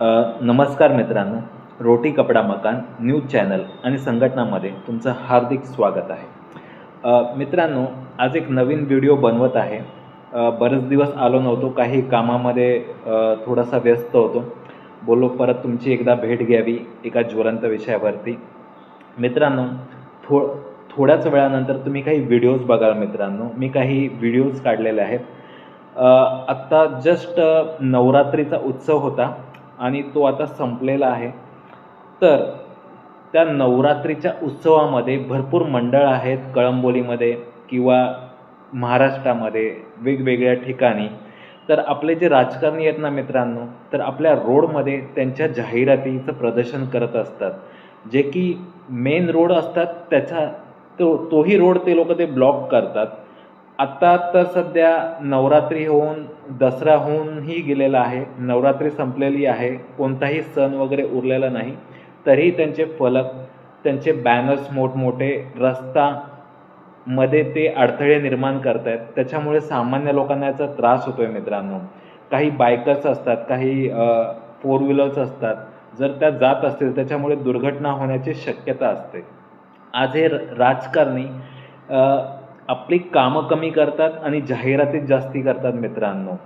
नमस्कार मित्रांनो. रोटी कपडा मकान न्यूज चॅनल आणि संघटनामध्ये तुमचं हार्दिक स्वागत आहे. मित्रांनो आज एक नवीन व्हिडिओ बनवत आहे. बरेच दिवस आलो नव्हतो काही कामामध्ये थोडासा व्यस्त होतो. बोललो परत तुमची एकदा भेट घ्यावी एका ज्वलंत विषयावरती. मित्रांनो थो थोड्याच वेळानंतर तुम्ही काही व्हिडिओज बघाल मित्रांनो. मी काही व्हिडिओज काढलेले आहेत. आत्ता जस्ट नवरात्रीचा उत्सव होता. आणि तो आता संपलेला आहे. तर त्या नवरात्रीच्या उत्सवामध्ये भरपूर मंडळ आहेत कळंबोलीमध्ये किंवा महाराष्ट्रामध्ये वेगवेगळ्या ठिकाणी. तर आपले जे राजकारणी आहेत ना मित्रांनो तर आपल्या रोडमध्ये त्यांच्या जाहिरातीचं प्रदर्शन करत असतात. जे की मेन रोड असतात त्याचा तो तोही रोड ते लोक ते ब्लॉक करतात. आत्ता तर सध्या नवरात्री होऊन दसरा होऊनही गेलेला आहे. नवरात्री संपलेली आहे. कोणताही सण वगैरे उरलेला नाही. तरीही त्यांचे फलक त्यांचे बॅनर्स मोठमोठे रस्ता मध्ये ते अडथळे निर्माण करत आहेत त्याच्यामुळे सामान्य लोकांना याचा त्रास होतो आहे मित्रांनो. काही बायकर्स असतात काही फोर व्हीलर्स असतात. जर त्या जात असतील त्याच्यामुळे दुर्घटना होण्याची शक्यता असते. आज हे राजकारणी आपली कामं कमी करतात आणि जाहिरातीत जास्ती करतात मित्रांनो.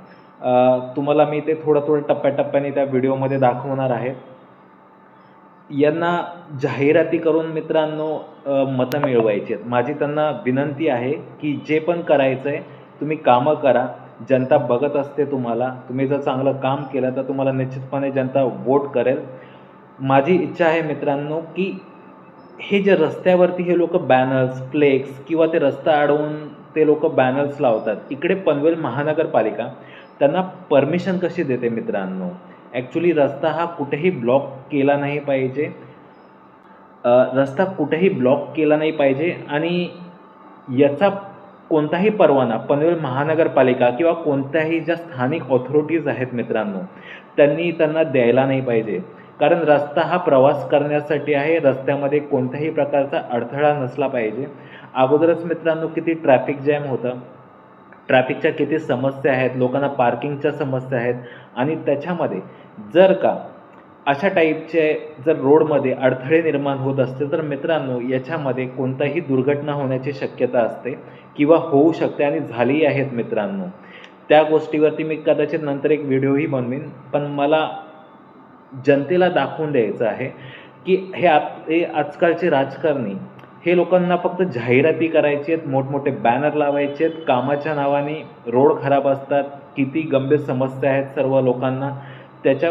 तुम्हाला मी ते थोडं थोडं टप्प्याटप्प्याने त्या व्हिडिओमध्ये दाखवणार आहे. यांना जाहिराती करून मित्रांनो मतं मिळवायची आहेत. माझी त्यांना विनंती आहे की जे पण करायचं आहे तुम्ही कामं करा. जनता बघत असते तुम्हाला. तुम्ही जर चांगलं काम केलं तर तुम्हाला निश्चितपणे जनता वोट करेल. माझी इच्छा आहे मित्रांनो की हे जे रस्त्यावरती हे लोक बॅनर्स फ्लेक्स किंवा ते रस्ता अडवून ते लोक बॅनर्स लावतात इकडे पनवेल महानगरपालिका त्यांना परमिशन कशी देते मित्रांनो? ॲक्च्युली रस्ता हा कुठेही ब्लॉक केला नाही पाहिजे. रस्ता कुठेही ब्लॉक केला नाही पाहिजे आणि याचा कोणताही परवाना पनवेल महानगरपालिका किंवा कोणत्याही ज्या स्थानिक ऑथॉरिटीज आहेत मित्रांनो त्यांनी त्यांना द्यायला नाही पाहिजे. कारण रस्ता हा प्रवास करण्यासाठी आहे. रस्त्यामध्ये कोणत्याही प्रकारचा अडथळा नसला पाहिजे. अगोदरच मित्रांनो किती ट्रॅफिक जॅम होतं. ट्रॅफिकच्या किती समस्या आहेत. लोकांना पार्किंगच्या समस्या आहेत. आणि त्याच्यामध्ये जर का अशा टाईपचे जर रोडमध्ये अडथळे निर्माण होत असतील तर मित्रांनो याच्यामध्ये कोणताही दुर्घटना होण्याची शक्यता असते किंवा होऊ शकते आणि झाली आहेत मित्रांनो. त्या गोष्टीवरती मी कदाचित नंतर एक व्हिडिओही बनवीन. पण मला जनतेला दाखवून द्यायचं आहे की हे आप हे आजकालचे राजकारणी हे लोकांना फक्त जाहिराती करायची आहेत मोठमोठे बॅनर लावायचे आहेत कामाच्या नावाने रोड खराब असतात किती गंभीर समस्या आहेत सर्व लोकांना त्याच्या